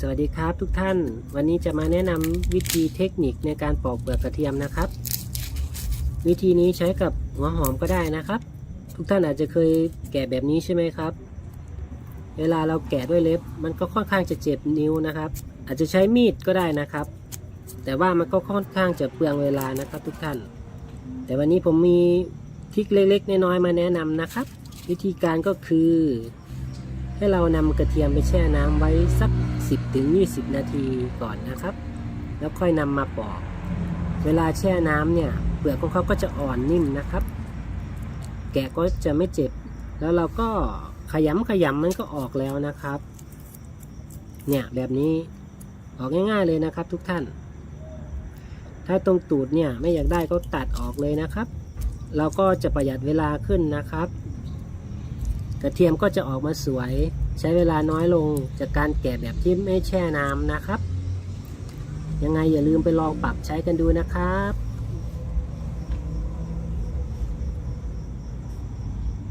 สวัสดีครับทุกท่าน วันนี้จะมาแนะนำวิธีเทคนิคในการปอกเปลือกกระเทียมนะครับ วิธีนี้ใช้กับหัวหอมก็ได้นะครับ ทุกท่านอาจจะเคยแกะแบบนี้ใช่ไหมครับ เวลาเราแกะด้วยเล็บ มันก็ค่อนข้างจะเจ็บนิ้วนะครับ อาจจะใช้มีดก็ได้นะครับ แต่ว่ามันก็ค่อนข้างจะเปลืองเวลานะครับ ทุกท่าน แต่วันนี้ผมมีทริคเล็กๆน้อยๆมาแนะนำนะครับ วิธีการก็คือ ให้เรานำกระเทียมไปแช่น้ำไว้สัก 10-20 นาทีก่อนนะครับ แล้วค่อยนำมาปอก เวลาแช่น้ำเนี่ยเปลือกของเขาก็จะอ่อนนิ่มนะครับ แกะก็จะไม่เจ็บ แล้วเราก็ขยำขยำมันก็ออกแล้วนะครับ เนี่ยแบบนี้ออกง่าย ๆเลยนะครับทุกท่าน ถ้าตรงตูดเนี่ยไม่อยากได้ก็ตัดออกเลยนะครับ เราก็จะประหยัดเวลาขึ้นนะครับ กระเทียมก็จะออกมาสวย ใช้เวลาน้อยลงจากการแกะแบบที่ไม่แช่น้ำนะครับ ยังไงอย่าลืมไปลองปรับใช้กันดูนะครับ